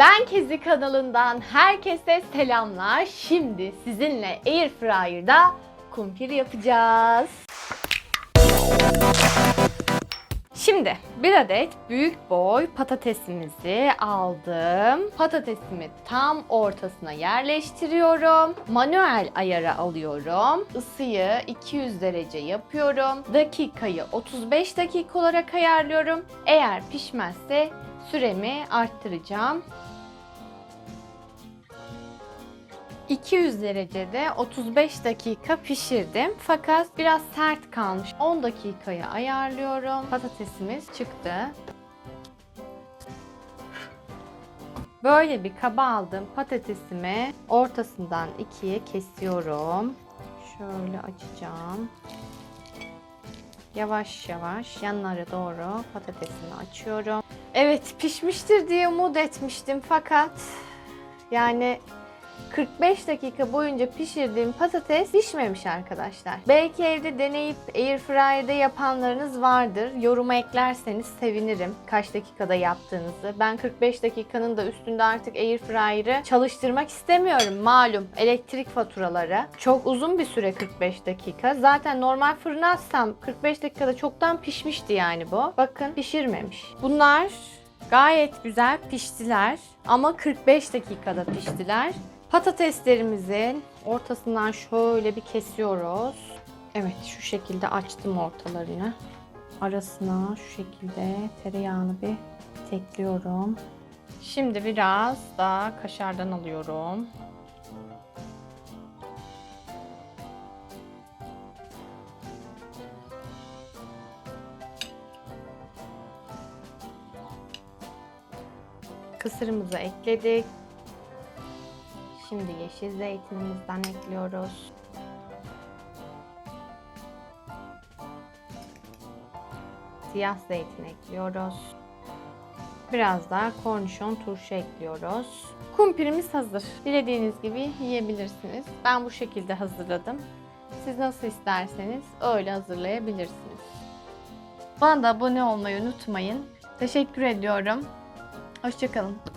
Ben Kezi kanalından herkese selamlar. Şimdi sizinle Airfryer'da kumpir yapacağız. Şimdi bir adet büyük boy patatesimizi aldım. Patatesimi tam ortasına yerleştiriyorum. Manuel ayara alıyorum. Isıyı 200 derece yapıyorum. Dakikayı 35 dakika olarak ayarlıyorum. Eğer pişmezse süremi arttıracağım. 200 derecede 35 dakika pişirdim. Fakat biraz sert kalmış. 10 dakikaya ayarlıyorum. Patatesimiz çıktı. Böyle bir kaba aldım. Patatesimi ortasından ikiye kesiyorum. Şöyle açacağım. Yavaş yavaş yanlara doğru patatesimi açıyorum. Evet pişmiştir diye umut etmiştim fakat yani 45 dakika boyunca pişirdiğim patates pişmemiş arkadaşlar. Belki evde deneyip airfryer'de yapanlarınız vardır. Yoruma eklerseniz sevinirim kaç dakikada yaptığınızı. Ben 45 dakikanın da üstünde artık airfryer'ı çalıştırmak istemiyorum. Malum elektrik faturaları. Çok uzun bir süre 45 dakika. Zaten normal fırına atsam 45 dakikada çoktan pişmişti yani bu. Bakın pişirmemiş. Bunlar gayet güzel piştiler ama 45 dakikada piştiler. Patateslerimizin ortasından şöyle bir kesiyoruz. Evet şu şekilde açtım ortalarını. Arasına şu şekilde tereyağını bir tekliyorum. Şimdi biraz da kaşardan alıyorum. Kısırımızı ekledik. Şimdi yeşil zeytinimizden ekliyoruz. Siyah zeytin ekliyoruz. Biraz daha kornişon turşu ekliyoruz. Kumpirimiz hazır. Dilediğiniz gibi yiyebilirsiniz. Ben bu şekilde hazırladım. Siz nasıl isterseniz öyle hazırlayabilirsiniz. Bana da abone olmayı unutmayın. Teşekkür ediyorum. Hoşçakalın.